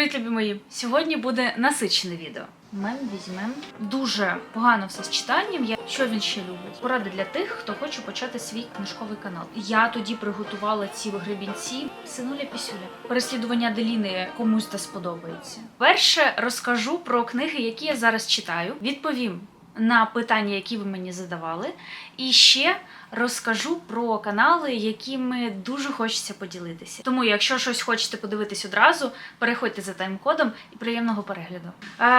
Привіт, любі мої! Сьогодні буде насичене відео. Мен візьмем. Дуже погано все з читанням. Я що він ще любить? Поради для тих, хто хоче почати свій книжковий канал. Я тоді приготувала ці гребінці. Синуля пісюля. Переслідування Деліни комусь та сподобається. Перше розкажу про книги, які я зараз читаю. Відповім на питання, які ви мені задавали. І ще розкажу про канали, якими дуже хочеться поділитися. Тому, якщо щось хочете подивитись одразу, переходьте за тайм-кодом і приємного перегляду.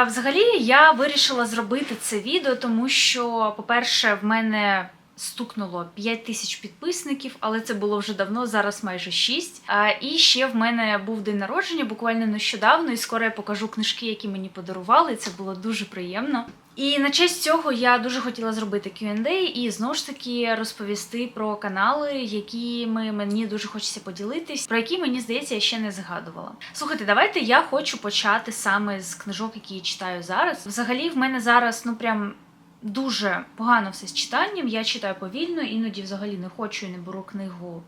Взагалі, я вирішила зробити це відео, тому що, по-перше, в мене. Стукнуло 5 тисяч підписників, але це було вже давно, зараз майже 6. А, і ще в мене був день народження, буквально нещодавно, і скоро я покажу книжки, які мені подарували. Це було дуже приємно. І на честь цього я дуже хотіла зробити Q&A і знову ж таки розповісти про канали, якими мені дуже хочеться поділитись, про які мені здається я ще не згадувала. Слухайте, давайте я хочу почати саме з книжок, які я читаю зараз. Взагалі, в мене зараз ну прям. Дуже погано все з читанням. Я читаю повільно, іноді взагалі не хочу і не беру книгу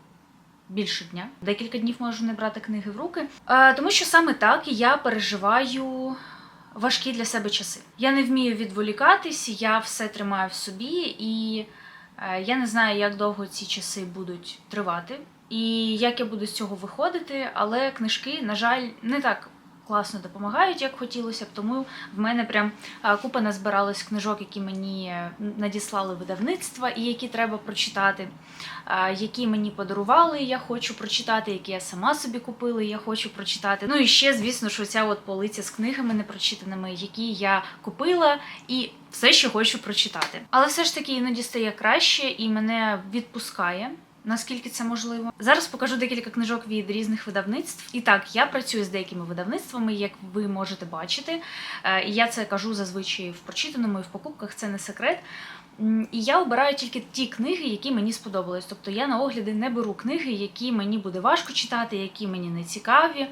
більше дня. Декілька днів можу не брати книги в руки. Е, тому що саме так я переживаю важкі для себе часи. Я не вмію відволікатись, я все тримаю в собі, і е, я не знаю, як довго ці часи будуть тривати, і як я буду з цього виходити, але книжки, на жаль, не так. Класно допомагають, як хотілося б, тому в мене прям купа назбиралась книжок, які мені е, надіслали видавництва і які треба прочитати, які мені подарували, я хочу прочитати, які я сама собі купила, я хочу прочитати. Ну і ще, звісно, що ця от полиця з книгами непрочитаними, які я купила і все ще хочу прочитати. Але все ж таки іноді стає краще і мене відпускає. Наскільки це можливо? Зараз покажу декілька книжок від різних видавництв. І так, я працюю з деякими видавництвами, як ви можете бачити. Е, І я це кажу зазвичай в прочитаному і в покупках, це не секрет. І я обираю тільки ті книги, які мені сподобались. Тобто я на огляди не беру книги, які мені буде важко читати, які мені не цікаві.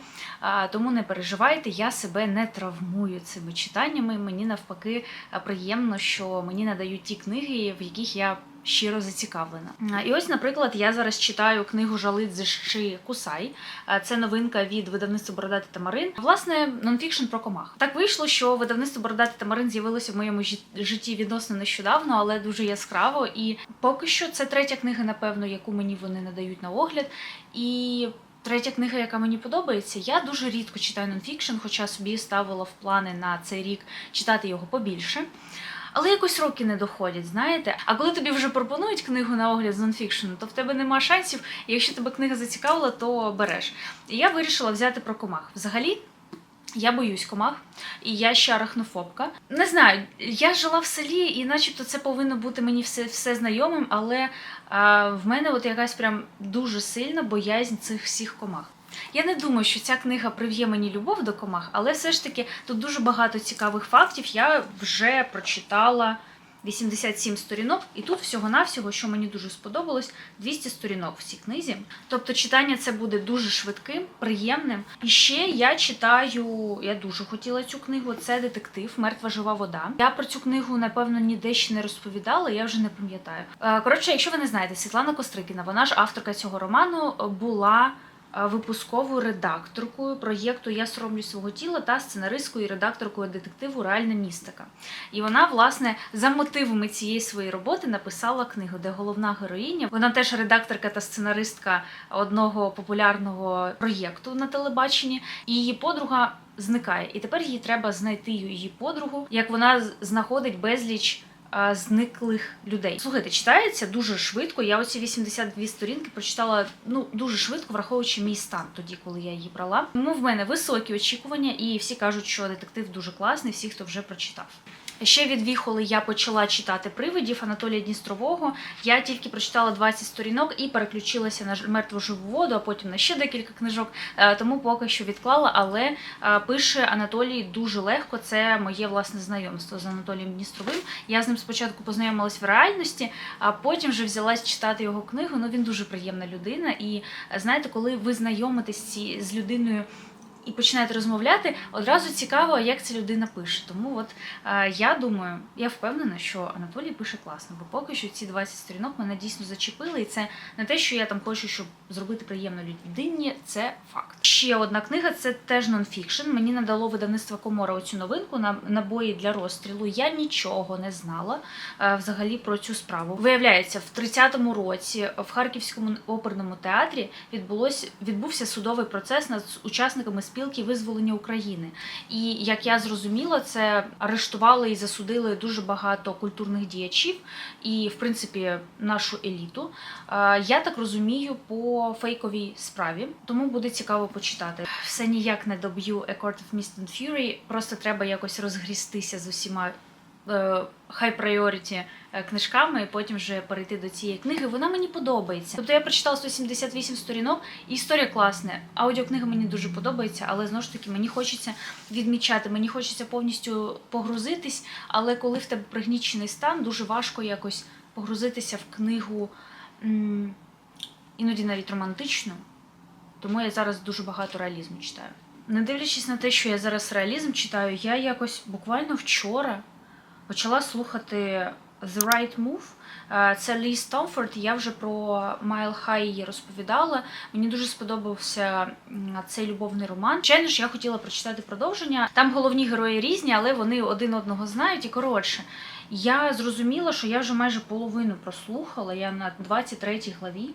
Тому не переживайте, я себе не травмую цими читаннями. Мені навпаки е, приємно, що мені надають ті книги, в яких я щиро зацікавлена. І ось, наприклад, я зараз читаю книгу Жалидзе Щи Кусай. Це новинка від видавництва Бородати Тамарин. Власне, нонфікшн про комах. Так вийшло, що видавництво Бородати Тамарин з'явилося в моєму жит- житті відносно нещодавно, але дуже яскраво. І поки що це третя книга, напевно, яку мені вони надають на огляд. І Третя книга, яка мені подобається, я дуже рідко читаю нонфікшн, хоча собі ставила в плани на цей рік читати його побільше. Але якось роки не доходять, знаєте. А коли тобі вже пропонують книгу на огляд з нонфікшену, то в тебе нема шансів. Якщо тебе книга зацікавила, то береш. І я вирішила взяти про комах. Взагалі. Я боюсь комах, і я ще арахнофобка. Не знаю, я жила в селі, і начебто це повинно бути мені все, все знайомим, але а, в мене от якась прям дуже сильна боязнь цих всіх комах. Я не думаю, що ця книга прив'є мені любов до комах, але все ж таки тут дуже багато цікавих фактів. Я вже прочитала 87 сторінок, і тут всього-навсього, що мені дуже сподобалось, 200 сторінок в цій книзі. Тобто читання це буде дуже швидким, приємним. І ще я читаю, я дуже хотіла цю книгу. Це детектив Мертва жива вода. Я про цю книгу, напевно, ніде ще не розповідала, я вже не пам'ятаю. Е, Коротше, якщо ви не знаєте, Світлана Кострикіна, вона ж авторка цього роману, була випусковою редакторкою проєкту Я соромлю свого тіла та сценаристкою і редакторкою детективу Реальна містика. І вона, власне, за мотивами цієї своєї роботи написала книгу, де головна героїня. Вона теж редакторка та сценаристка одного популярного проєкту на телебаченні, і її подруга зникає. І тепер їй треба знайти її подругу, як вона знаходить безліч. Зниклих людей. Слухайте, читається дуже швидко. Я оці 82 сторінки прочитала ну дуже швидко, враховуючи мій стан тоді, коли я її брала. Тому в мене високі очікування, і всі кажуть, що детектив дуже класний, всі, хто вже прочитав. Ще від Віхоли я почала читати привидів Анатолія Дністрового. Я тільки прочитала 20 сторінок і переключилася на мертву живу воду, а потім на ще декілька книжок. Е, Тому поки що відклала, але е, пише Анатолій дуже легко. Це моє власне знайомство з Анатолієм Дністровим. Я з ним спочатку познайомилась в реальності, а потім вже взялась читати його книгу. Ну він дуже приємна людина. І е, знаєте, коли ви знайомитесь з людиною і починаєте розмовляти, одразу цікаво, як ця людина пише. Тому от е, я думаю, я впевнена, що Анатолій пише класно, бо поки що ці 20 сторінок мене дійсно зачепили, і це не те, що я там хочу, щоб зробити приємно людині, це факт. Ще одна книга це теж нонфікшн. Мені надало видавництво Комора оцю новинку на набої для розстрілу. Я нічого не знала е, взагалі про цю справу. Виявляється, в 30-му році в Харківському оперному театрі відбулось відбувся судовий процес над учасниками спілки визволення України. І як я зрозуміла, це арештували і засудили дуже багато культурних діячів і, в принципі, нашу еліту. Я так розумію по фейковій справі, тому буде цікаво почитати. Все ніяк не доб'ю A of Mist and Fury, просто треба якось розгрістися з усіма е, high priority е, книжками і потім вже перейти до цієї книги. Вона мені подобається. Тобто я прочитала 178 сторінок, і історія класна. Аудіокнига мені дуже подобається, але знову ж таки мені хочеться відмічати, мені хочеться повністю погрузитись, але коли в тебе пригнічений стан, дуже важко якось погрузитися в книгу іноді навіть романтичну. Тому я зараз дуже багато реалізму читаю. Не дивлячись на те, що я зараз реалізм читаю, я якось буквально вчора почала слухати The Right Move. Е, Це Лі Стомфорд. Я вже про Майл Хай її розповідала. Мені дуже сподобався цей любовний роман. Звичайно ж, я хотіла прочитати продовження. Там головні герої різні, але вони один одного знають. І коротше, я зрозуміла, що я вже майже половину прослухала. Я на 23 главі.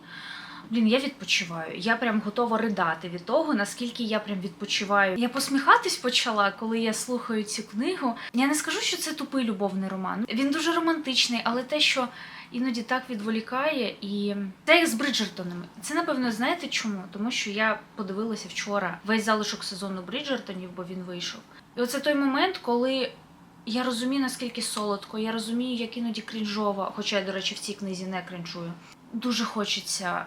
Блін, я відпочиваю. Я прям готова ридати від того, наскільки я прям відпочиваю. Я посміхатись почала, коли я слухаю цю книгу. Я не скажу, що це тупий любовний роман. Він дуже романтичний, але те, що іноді так відволікає, і це як з Бриджертонами. Це напевно знаєте чому? Тому що я подивилася вчора весь залишок сезону Бриджертонів, бо він вийшов. І оце той момент, коли. Я розумію, наскільки солодко, я розумію, як іноді крінжово, хоча я, до речі, в цій книзі не крінжую. Дуже хочеться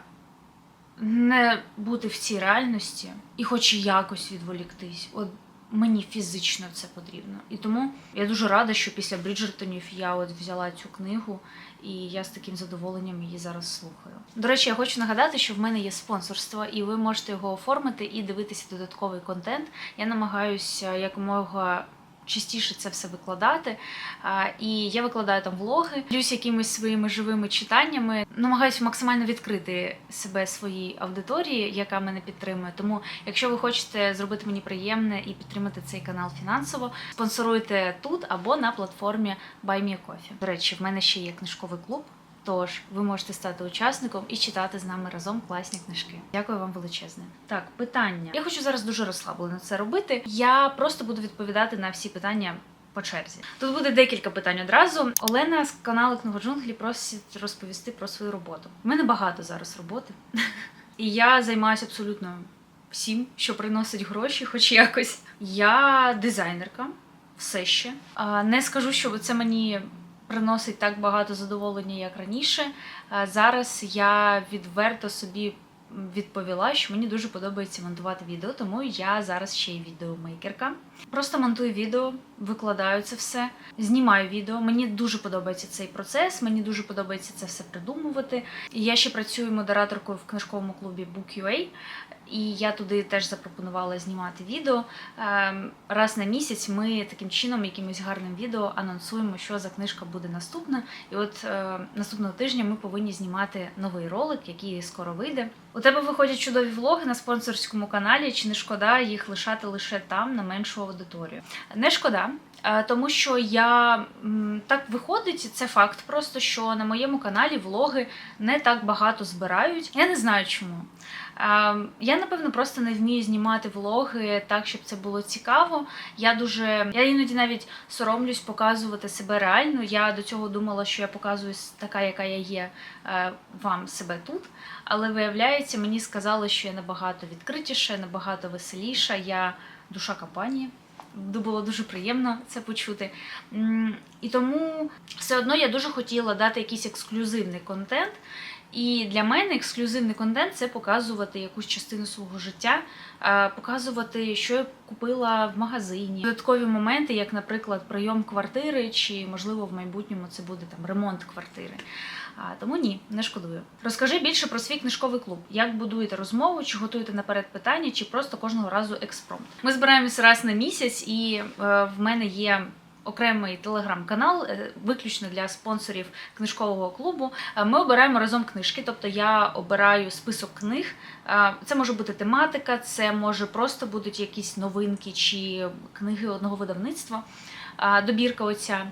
не бути в цій реальності і хоч якось відволіктись. От мені фізично це потрібно. І тому я дуже рада, що після Бріджертонів я от взяла цю книгу, і я з таким задоволенням її зараз слухаю. До речі, я хочу нагадати, що в мене є спонсорство, і ви можете його оформити і дивитися додатковий контент. Я намагаюся якомога. Частіше це все викладати, і я викладаю там влоги, ділюсь якимись своїми живими читаннями. Намагаюся максимально відкрити себе своїй аудиторії, яка мене підтримує. Тому, якщо ви хочете зробити мені приємне і підтримати цей канал фінансово, спонсоруйте тут або на платформі BuyMeACoffee. До речі, в мене ще є книжковий клуб. Тож ви можете стати учасником і читати з нами разом класні книжки. Дякую вам величезне. Так, питання. Я хочу зараз дуже розслаблено це робити. Я просто буду відповідати на всі питання. По черзі тут буде декілька питань одразу. Олена з каналу Книгоджунглі просить розповісти про свою роботу. У мене багато зараз роботи, і я займаюся абсолютно всім, що приносить гроші, хоч якось. Я дизайнерка, все ще. Не скажу, що це мені приносить так багато задоволення, як раніше. Зараз я відверто собі відповіла, що мені дуже подобається монтувати відео, тому я зараз ще й відеомейкерка. Просто монтую відео, викладаю це все, знімаю відео. Мені дуже подобається цей процес, мені дуже подобається це все придумувати. Я ще працюю модераторкою в книжковому клубі Book.ua, і я туди теж запропонувала знімати відео. Ем, Раз на місяць ми таким чином, якимось гарним відео, анонсуємо, що за книжка буде наступна. І от е, наступного тижня ми повинні знімати новий ролик, який скоро вийде. У тебе виходять чудові влоги на спонсорському каналі. Чи не шкода їх лишати лише там на меншу аудиторію? Не шкода. Тому що я так виходить, це факт просто, що на моєму каналі влоги не так багато збирають. Я не знаю чому. Я напевно просто не вмію знімати влоги так, щоб це було цікаво. Я дуже я іноді навіть соромлюсь показувати себе реально. Я до цього думала, що я показую така, яка я є е, вам себе тут. Але виявляється, мені сказали, що я набагато відкритіша, набагато веселіша. Я душа компанії. Було дуже приємно це почути. І тому все одно я дуже хотіла дати якийсь ексклюзивний контент. І для мене ексклюзивний контент це показувати якусь частину свого життя, е, показувати, що я купила в магазині. Додаткові моменти, як, наприклад, прийом квартири, чи можливо в майбутньому це буде там ремонт квартири. А, тому ні, не шкодую. Розкажи більше про свій книжковий клуб. Як будуєте розмову, чи готуєте наперед питання, чи просто кожного разу експромт. Ми збираємося раз на місяць, і е, в мене є. Окремий телеграм-канал, е, виключно для спонсорів книжкового клубу. Е, Ми обираємо разом книжки, тобто я обираю список книг. Е, Це може бути тематика, це може просто будуть якісь новинки чи книги одного видавництва. Добірка оця.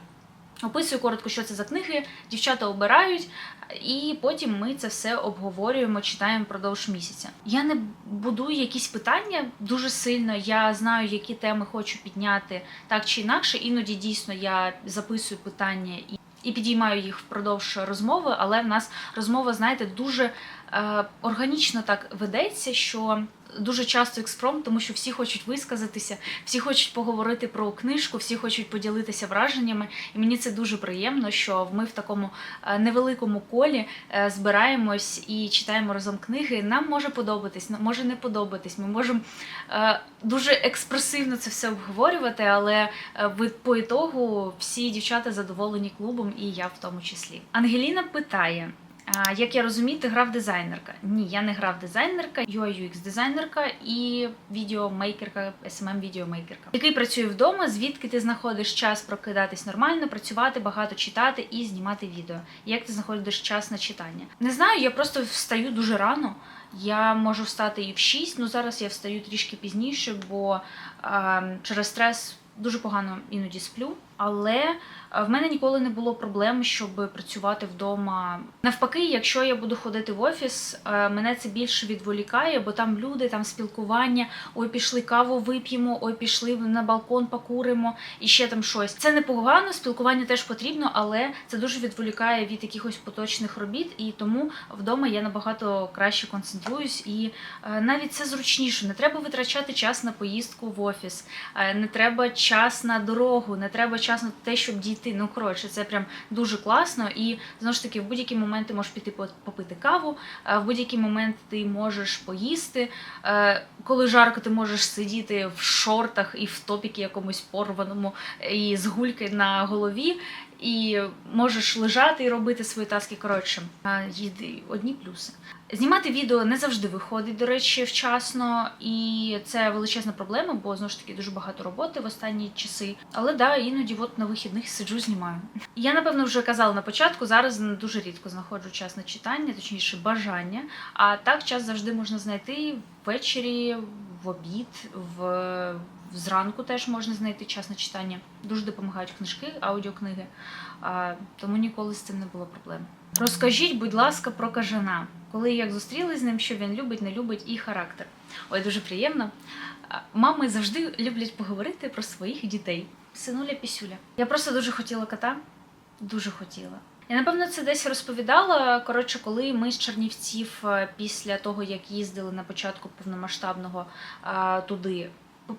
Описую коротко, що це за книги. Дівчата обирають, і потім ми це все обговорюємо, читаємо впродовж місяця. Я не будую якісь питання дуже сильно. Я знаю, які теми хочу підняти так чи інакше. Іноді дійсно я записую питання і. І підіймаю їх впродовж розмови, але в нас розмова, знаєте, дуже е, органічно так ведеться, що дуже часто експромт, тому що всі хочуть висказатися, всі хочуть поговорити про книжку, всі хочуть поділитися враженнями. І мені це дуже приємно, що ми в такому е, невеликому колі е, збираємось і читаємо разом книги. Нам може подобатись, може не подобатись. Ми можемо е, дуже експресивно це все обговорювати, але по ітогу всі дівчата задоволені клубом, і я в тому числі. Ангеліна питає. Як я розумію, ти грав дизайнерка. Ні, я не грав дизайнерка, UI UX дизайнерка і відеомейкерка, SMM відеомейкерка. Який працює вдома, звідки ти знаходиш час прокидатись нормально, працювати, багато читати і знімати відео. Як ти знаходиш час на читання? Не знаю, я просто встаю дуже рано. Я можу встати і в 6, ну зараз я встаю трішки пізніше, бо е, через стрес дуже погано іноді сплю. Але е, в мене ніколи не було проблем, щоб працювати вдома. Навпаки, якщо я буду ходити в офіс, е, мене це більше відволікає, бо там люди, там спілкування. Ой, пішли каву вип'ємо, ой, пішли на балкон, покуримо і ще там щось. Це непогано, спілкування теж потрібно, але це дуже відволікає від якихось поточних робіт, і тому вдома я набагато краще концентруюсь. І е, навіть це зручніше. Не треба витрачати час на поїздку в офіс, не треба час на дорогу, не треба час на те, щоб дійти. Ну коротше, це прям дуже класно. І знову ж таки, в будь-який момент ти можеш піти попити каву, е, в будь-який момент ти можеш поїсти. Е, Коли жарко, ти можеш сидіти в шортах і в топіки якомусь порваному і з гульки на голові. І можеш лежати і робити свої таски. Коротше, єди- одні плюси. Знімати відео не завжди виходить, до речі, вчасно, і це величезна проблема, бо знову ж таки дуже багато роботи в останні часи. Але да, іноді от на вихідних сиджу, знімаю. Я напевно вже казала на початку. Зараз дуже рідко знаходжу час на читання, точніше бажання. А так час завжди можна знайти ввечері, в обід, в зранку теж можна знайти час на читання. Дуже допомагають книжки, аудіокниги. Тому ніколи з цим не було проблем. Розкажіть, будь ласка, про кажана. Коли і як зустрілись з ним, що він любить, не любить і характер. Ой, дуже приємно. Мами завжди люблять поговорити про своїх дітей. Синуля пісюля. Я просто дуже хотіла кота. Дуже хотіла. Я напевно це десь розповідала. Коротше, коли ми з Чернівців е, після того, як їздили на початку повномасштабного туди.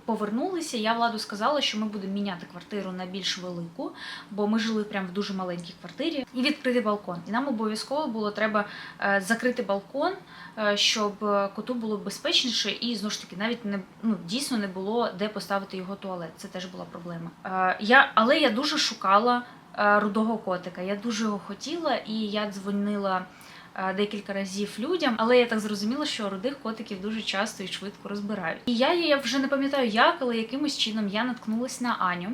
Повернулися, я владу сказала, що ми будемо міняти квартиру на більш велику, бо ми жили прямо в дуже маленькій квартирі, і відкрити балкон. І нам обов'язково було треба е, закрити балкон, е, щоб е, коту було безпечніше, і знову ж таки навіть не ну дійсно не було де поставити його туалет. Це теж була проблема. Я, але я дуже шукала рудого котика. Я дуже його хотіла, і я дзвонила. Е, Декілька разів людям, але я так зрозуміла, що рудих котиків дуже часто і швидко розбирають. І я, її вже не пам'ятаю як, але якимось чином я наткнулась на Аню.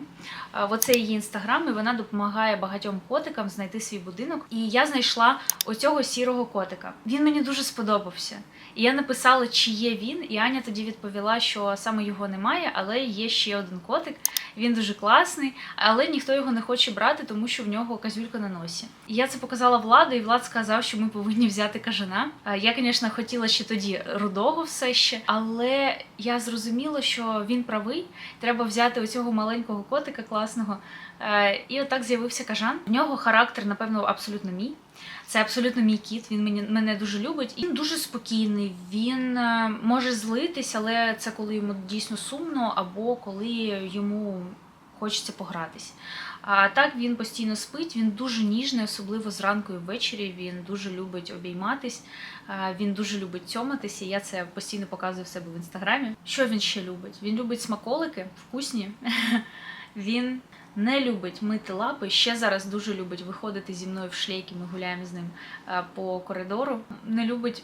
Е, Оце її інстаграм, і вона допомагає багатьом котикам знайти свій будинок. І я знайшла оцього сірого котика. Він мені дуже сподобався. І я написала, чи є він, і Аня тоді відповіла, що саме його немає, але є ще один котик. Він дуже класний, але ніхто його не хоче брати, тому що в нього казюлька на носі. І я це показала владу, і влад сказав, що ми повинні взяти кажана. Е, Я, звісно, хотіла ще тоді рудого все ще, але я зрозуміла, що він правий. Треба взяти оцього маленького котика класного. Е, І отак з'явився кажан. В нього характер, напевно, абсолютно мій. Це абсолютно мій кіт. Він мені мене дуже любить. Він дуже спокійний. Він е, може злитись, але це коли йому дійсно сумно, або коли йому хочеться погратись. А так він постійно спить. Він дуже ніжний, особливо зранку і ввечері. Він дуже любить обійматись. е, Він дуже любить цьоматися. Я це постійно показую в себе в інстаграмі. Що він ще любить? Він любить смаколики, вкусні. Він не любить мити лапи. Ще зараз дуже любить виходити зі мною в шлейки. Ми гуляємо з ним е, по коридору. Не любить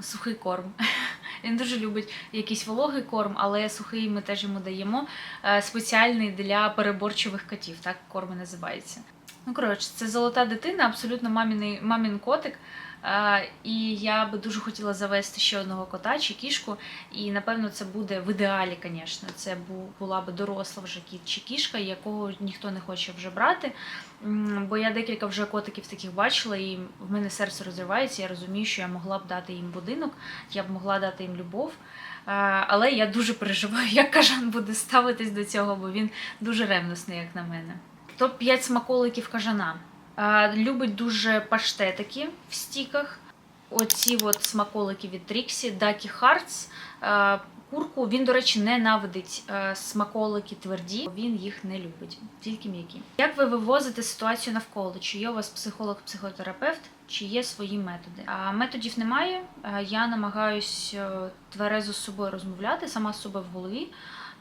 сухий корм. Він дуже любить якийсь вологий корм, але сухий ми теж йому даємо. Е, Спеціальний для переборчивих котів, так корм називається. Ну, коротше, це золота дитина, абсолютно маміний, мамін котик. Е, і я би дуже хотіла завести ще одного кота чи кішку. І напевно це буде в ідеалі, звісно. Це була би доросла вже кіт чи кішка, якого ніхто не хоче вже брати. Бо я декілька вже котиків таких бачила, і в мене серце розривається. Я розумію, що я могла б дати їм будинок, я б могла дати їм любов. Але я дуже переживаю, як кажан буде ставитись до цього, бо він дуже ревностний, як на мене. Топ 5 смаколиків кажана. Любить дуже паштетики в стіках. Оці от смаколики від Тріксі, Дакі Хартс. Курку він, до речі, ненавидить смаколики тверді, він їх не любить, тільки м'які. Як ви вивозите ситуацію навколо? Чи є у вас психолог-психотерапевт, чи є свої методи? А методів немає. Я намагаюсь е, тверезо з собою розмовляти, сама з собою в голові.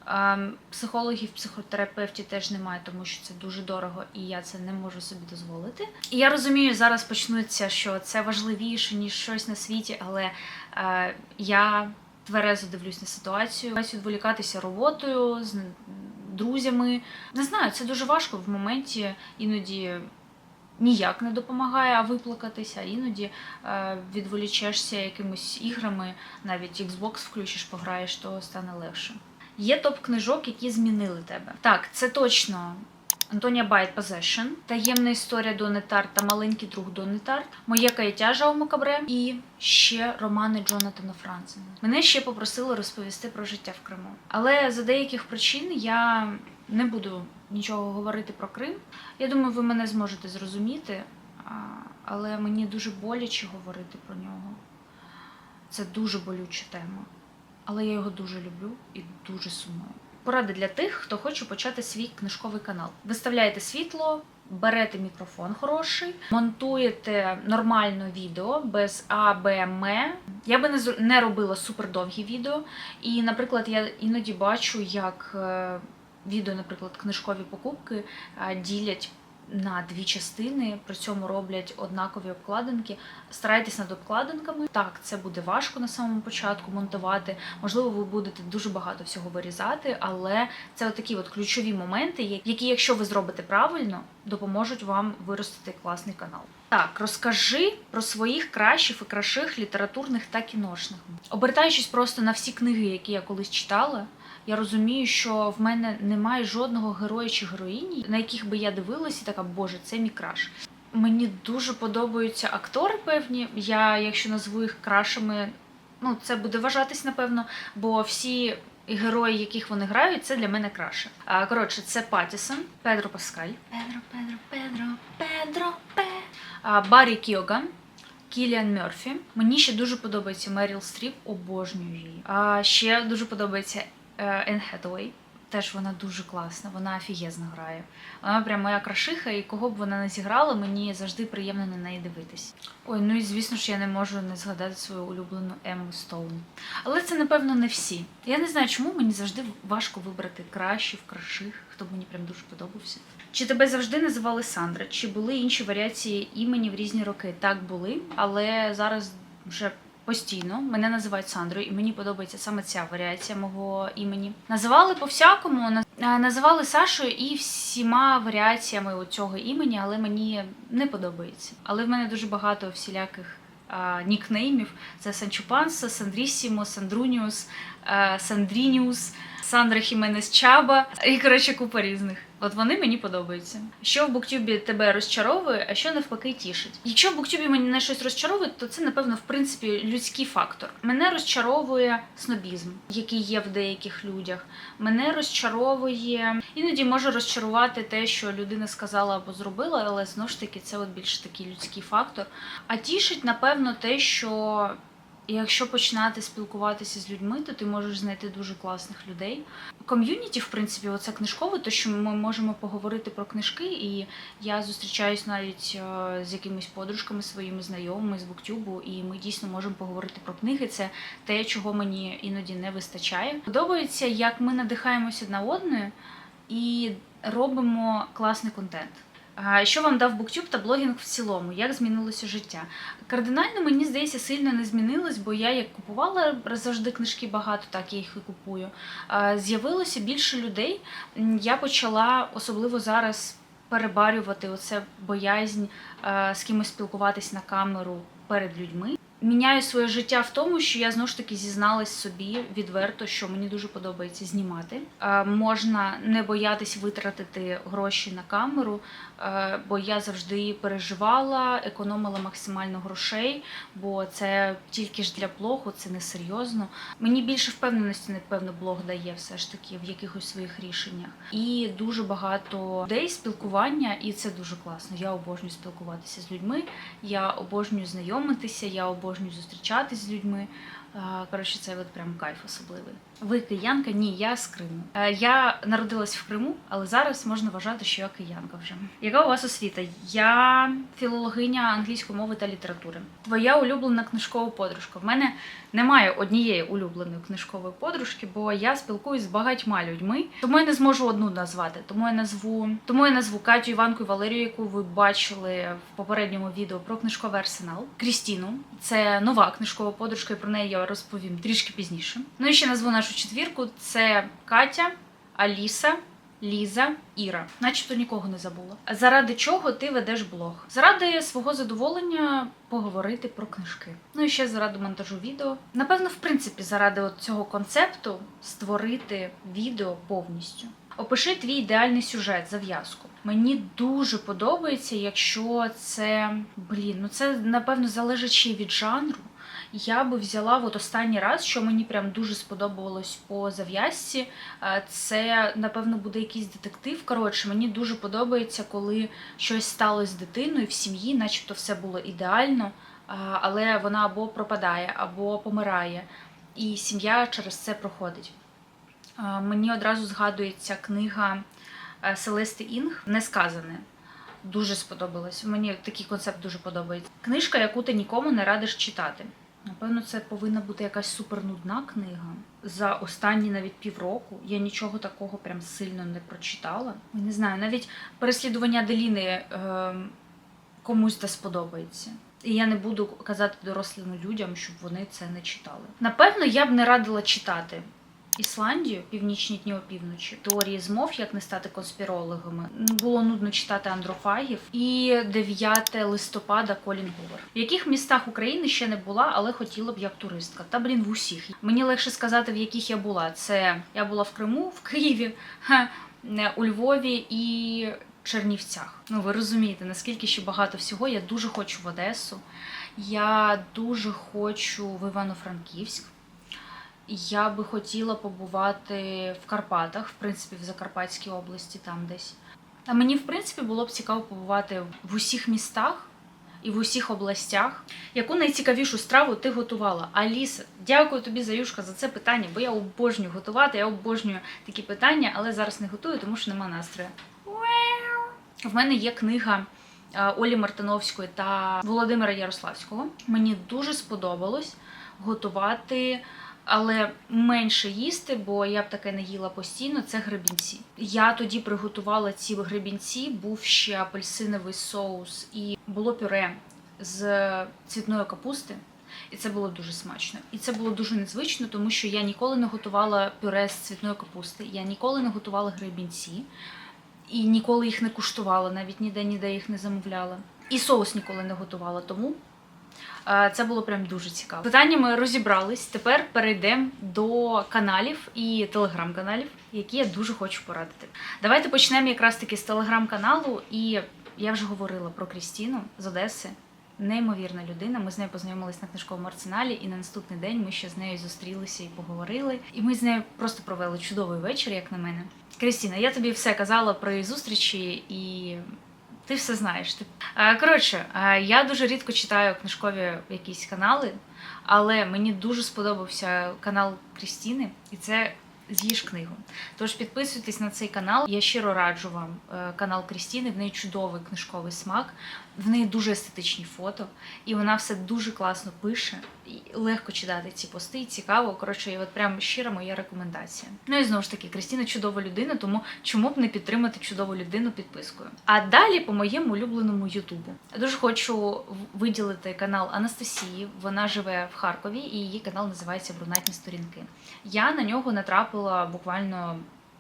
Ем, Психологів, психотерапевтів теж немає, тому що це дуже дорого, і я це не можу собі дозволити. І я розумію, зараз почнуться, що це важливіше ніж щось на світі, але е, я тверезо дивлюсь на ситуацію. Відволікатися роботою з друзями. Не знаю, це дуже важко в моменті іноді. Ніяк не допомагає, а виплакатися, іноді е, відволічешся якимись іграми, навіть Xbox включиш, пограєш, то стане легше. Є топ книжок, які змінили тебе. Так, це точно Антонія Байт Possession, таємна історія Дони та маленький друг Дони Тарт, моє каяття Жауме Кабре і ще романи Джонатана Францена. Мене ще попросили розповісти про життя в Криму. Але за деяких причин я не буду нічого говорити про Крим. Я думаю, ви мене зможете зрозуміти, але мені дуже боляче говорити про нього. Це дуже болюча тема. Але я його дуже люблю і дуже сумую. Поради для тих, хто хоче почати свій книжковий канал. Виставляєте світло, берете мікрофон хороший, монтуєте нормально відео без А, Б. Я би не робила супердовгі відео. І, наприклад, я іноді бачу, як е, відео, наприклад, книжкові покупки е, ділять на дві частини, при цьому роблять однакові обкладинки. Старайтесь над обкладинками. Так, це буде важко на самому початку монтувати. Можливо, ви будете дуже багато всього вирізати, але це такі от ключові моменти, які, якщо ви зробите правильно, допоможуть вам виростити класний канал. Так, розкажи про своїх кращих і кращих літературних та кіношних. Обертаючись просто на всі книги, які я колись читала, я розумію, що в мене немає жодного героя чи героїні, на яких би я дивилась і така, боже, це мій краш. Мені дуже подобаються актори певні. Я, якщо назву їх крашами, ну це буде вважатись, напевно, бо всі герої, яких вони грають, це для мене краше. А, коротше, це Паттісон, Педро Паскаль. Педро, Педро, Педро, Педро, Пе. А, Баррі Кіоган. Кіліан Мерфі. Мені ще дуже подобається Меріл Стріп, обожнюю її. А ще дуже подобається е, Енн Теж вона дуже класна, вона офігезно грає. Вона прям моя крашиха, і кого б вона не зіграла, мені завжди приємно на неї дивитись. Ой, ну і звісно ж я не можу не згадати свою улюблену Ему Стоун. Але це, напевно, не всі. Я не знаю, чому мені завжди важко вибрати кращих, кращих, хто б мені прям дуже подобався. Чи тебе завжди називали Сандра? Чи були інші варіації імені в різні роки? Так були, але зараз вже постійно мене називають Сандрою, і мені подобається саме ця варіація мого імені. Називали по-всякому, називали Сашою і всіма варіаціями цього імені, але мені не подобається. Але в мене дуже багато всіляких. а, Нікнеймів це Санчупанса, Сандрісімо, Сандруніус, а, Сандрініус, Сандра Хіменес Чаба і коротше купа різних. От вони мені подобаються. Що в Буктюбі тебе розчаровує, а що навпаки тішить. Якщо в Буктюбі мене щось розчаровує, то це напевно в принципі людський фактор. Мене розчаровує снобізм, який є в деяких людях. Мене розчаровує іноді може розчарувати те, що людина сказала або зробила, але знову ж таки це от більш такий людський фактор. А тішить, напевно, те, що якщо починати спілкуватися з людьми, то ти можеш знайти дуже класних людей. Ком'юніті, в принципі, оце книжкове, то що ми можемо поговорити про книжки, і я зустрічаюсь навіть е, з якимись подружками своїми знайомими з Буктюбу, і ми дійсно можемо поговорити про книги. Це те, чого мені іноді не вистачає. Подобається, як ми надихаємося одна одною. і робимо класний контент. Що вам дав Буктюб та блогінг в цілому? Як змінилося життя? Кардинально мені здається сильно не змінилось, бо я як купувала завжди книжки багато, так я їх і купую. З'явилося більше людей. Я почала особливо зараз перебарювати оце боязнь з кимось спілкуватись на камеру перед людьми. Міняю своє життя в тому, що я знову ж таки зізналась собі відверто, що мені дуже подобається знімати. Е, можна не боятись витратити гроші на камеру, е, бо я завжди переживала, економила максимально грошей, бо це тільки ж для блогу, це не серйозно. Мені більше впевненості, напевно, блог дає все ж таки в якихось своїх рішеннях. І дуже багато людей спілкування, і це дуже класно. Я обожнюю спілкуватися з людьми. Я обожнюю знайомитися, я обожнюю зустрічатись з людьми. Коротше, це от прям кайф особливий. Ви киянка? Ні, я з Криму. Е, Я народилась в Криму, але зараз можна вважати, що я киянка вже. Яка у вас освіта? Я філологиня англійської мови та літератури. Твоя улюблена книжкова подружка. В мене немає однієї улюбленої книжкової подружки, бо я спілкуюсь з багатьма людьми, тому я не зможу одну назвати. Тому я назву тому я назву Катю Іванку і Валерію, яку ви бачили в попередньому відео про книжковий арсенал. Крістіну це нова книжкова подружка, і про неї я розповім трішки пізніше. Ну і ще назву нашу четвірку: це Катя, Аліса. Ліза, Іра, начебто нікого не забула. Заради чого ти ведеш блог? Заради свого задоволення поговорити про книжки. Ну і ще заради монтажу відео. Напевно, в принципі, заради от цього концепту створити відео повністю. Опиши твій ідеальний сюжет, зав'язку. Мені дуже подобається, якщо це блін, ну це напевно залежить ще від жанру. Я би взяла от останній раз, що мені прям дуже сподобалось по зав'язці. е, Це напевно буде якийсь детектив. Коротше, мені дуже подобається, коли щось сталося з дитиною в сім'ї, начебто все було ідеально, але вона або пропадає, або помирає, і сім'я через це проходить. Мені одразу згадується книга е, Селести Інг Несказане. Дуже сподобалось. Мені такий концепт дуже подобається. Книжка, яку ти нікому не радиш читати. Напевно, це повинна бути якась супернудна книга. За останні навіть півроку я нічого такого прям сильно не прочитала. Не знаю, навіть переслідування Деліни е, комусь не сподобається. І я не буду казати дорослим людям, щоб вони це не читали. Напевно, я б не радила читати Ісландію, північні дні опівночі, теорії змов, як не стати конспірологами. Було нудно читати андрофагів. І 9 листопада Колін Гувер. В яких містах України ще не була, але хотіла б як туристка. Та блін, в усіх. Мені легше сказати, в яких я була. Це я була в Криму, в Києві, у Львові і Чернівцях. Ну ви розумієте, наскільки ще багато всього. Я дуже хочу в Одесу. Я дуже хочу в Івано-Франківськ. Я би хотіла побувати в Карпатах, в принципі, в Закарпатській області, там десь. А мені, в принципі, було б цікаво побувати в усіх містах і в усіх областях. Яку найцікавішу страву ти готувала? Аліса, дякую тобі, Заюшка, за це питання, бо я обожнюю готувати, я обожнюю такі питання, але зараз не готую, тому що нема настрою. В мене є книга е, Олі Мартиновської та Володимира Ярославського. Мені дуже сподобалось готувати, але менше їсти, бо я б таке не їла постійно. Це гребінці. Я тоді приготувала ці гребінці, був ще апельсиновий соус і було пюре з цвітної капусти. І це було дуже смачно. І це було дуже незвично, тому що я ніколи не готувала пюре з цвітної капусти, я ніколи не готувала гребінці і ніколи їх не куштувала, навіть ніде ніде їх не замовляла. І соус ніколи не готувала, тому це було прям дуже цікаво. Питання ми розібрались. Тепер перейдемо до каналів і телеграм-каналів, які я дуже хочу порадити. Давайте почнемо якраз таки з телеграм-каналу. І я вже говорила про Крістіну з Одеси. Неймовірна людина. Ми з нею познайомились на книжковому арсеналі, і на наступний день ми ще з нею зустрілися і поговорили. І ми з нею просто провели чудовий вечір, як на мене. Крістіна, я тобі все казала про її зустрічі, і ти все знаєш. Ти... Коротше, я дуже рідко читаю книжкові якісь канали, але мені дуже сподобався канал Крістіни, і це з'їж книгу. Тож підписуйтесь на цей канал. Я щиро раджу вам е, канал Крістіни. В неї чудовий книжковий смак, в неї дуже естетичні фото, і вона все дуже класно пише. і легко читати ці пости, цікаво. Коротше, і от прям щира моя рекомендація. Ну і знову ж таки, Кристина чудова людина, тому чому б не підтримати чудову людину підпискою. А далі по моєму улюбленому Ютубу. Дуже хочу виділити канал Анастасії. Вона живе в Харкові, і її канал називається Брунатні сторінки. Я на нього натрапила буквально.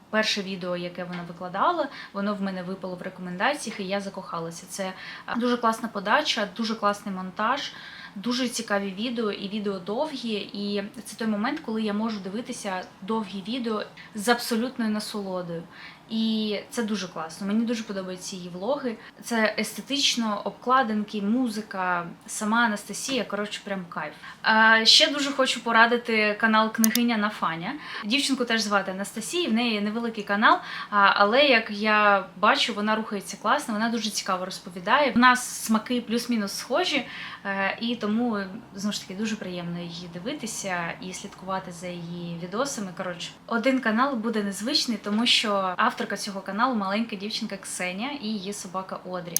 Перше відео, яке вона викладала, воно в мене випало в рекомендаціях, і я закохалася. Це дуже класна подача, дуже класний монтаж, дуже цікаві відео, і відео довгі. І це той момент, коли я можу дивитися довгі відео з абсолютною насолодою. І це дуже класно. Мені дуже подобаються її влоги. Це естетично, обкладинки, музика, сама Анастасія. Коротше, прям кайф. А, ще дуже хочу порадити канал Книгиня на Фаня. Дівчинку теж звати Анастасія. В неї невеликий канал, але як я бачу, вона рухається класно, вона дуже цікаво розповідає. В нас смаки плюс-мінус схожі, е, і тому знову ж таки дуже приємно її дивитися і слідкувати за її відосами. Коротше, один канал буде незвичний, тому що авторка цього каналу маленька дівчинка Ксеня і її собака Одрі.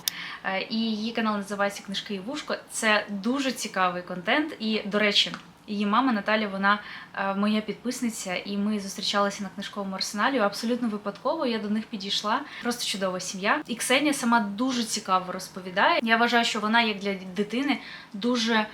Е, І її канал називається Книжки і вушко. Це дуже цікавий контент. І, до речі, її мама Наталя, вона е, моя підписниця, і ми зустрічалися на книжковому арсеналі. Абсолютно випадково. Я до них підійшла. Просто чудова сім'я. І Ксенія сама дуже цікаво розповідає. Я вважаю, що вона, як для дитини, дуже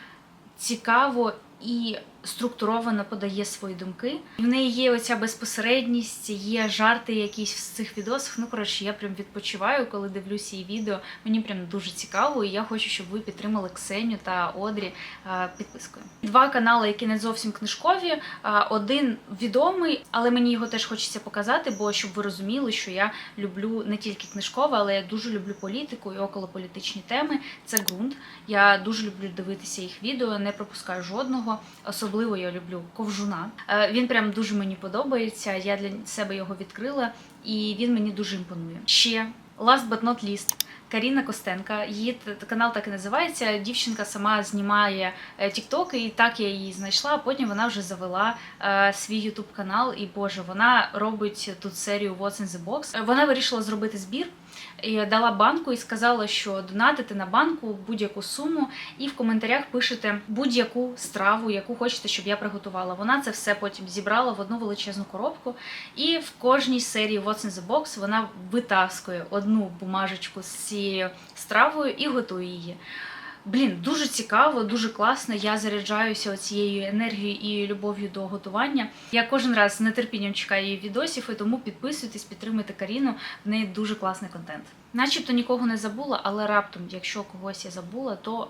цікаво і структуровано подає свої думки. В неї є оця безпосередність, є жарти якісь в цих відосах. Ну коротше, я прям відпочиваю, коли дивлюся її відео. Мені прям дуже цікаво, і я хочу, щоб ви підтримали Ксеню та Одрі е, підпискою. Два канали, які не зовсім книжкові. Е, Один відомий, але мені його теж хочеться показати, бо щоб ви розуміли, що я люблю не тільки книжкове, але я дуже люблю політику і околополітичні теми. Це ґрунт. Я дуже люблю дивитися їх відео, не пропускаю жодного. Особливо я люблю ковжуна. Е, Він прям дуже мені подобається. Я для себе його відкрила, і він мені дуже імпонує. Ще last but not least, Каріна Костенка. Її канал так і називається. Дівчинка сама знімає е, тіктоки, і так я її знайшла. Потім вона вже завела е, свій ютуб канал. І боже, вона робить тут серію What's in the Box. Е, Вона вирішила зробити збір. І дала банку і сказала, що донатите на банку будь-яку суму, і в коментарях пишете будь-яку страву, яку хочете, щоб я приготувала. Вона це все потім зібрала в одну величезну коробку, і в кожній серії What's in the Box вона витаскує одну бумажечку з цією стравою і готує її. Блін, дуже цікаво, дуже класно. Я заряджаюся цією енергією і любов'ю до готування. Я кожен раз з нетерпінням чекаю її відосів, і тому підписуйтесь, підтримуйте Каріну. В неї дуже класний контент. Начебто нікого не забула, але раптом, якщо когось я забула, то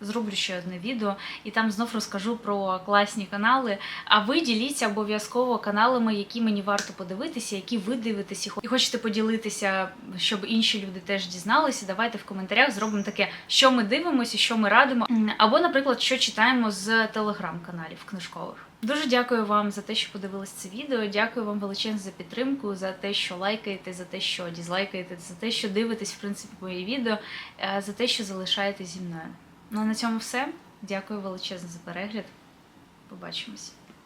зроблю ще одне відео і там знов розкажу про класні канали. А ви діліться обов'язково каналами, які мені варто подивитися, які ви дивитеся і хочете поділитися, щоб інші люди теж дізналися. Давайте в коментарях зробимо таке, що ми дивимося, що ми радимо. Або, наприклад, що читаємо з телеграм-каналів книжкових. Дуже дякую вам за те, що подивились це відео. Дякую вам величезно за підтримку, за те, що лайкаєте, за те, що дізлайкаєте, за те, що дивитесь в принципі мої відео, е, за те, що залишаєтесь зі мною. Ну а на цьому все. Дякую величезно за перегляд. Побачимось.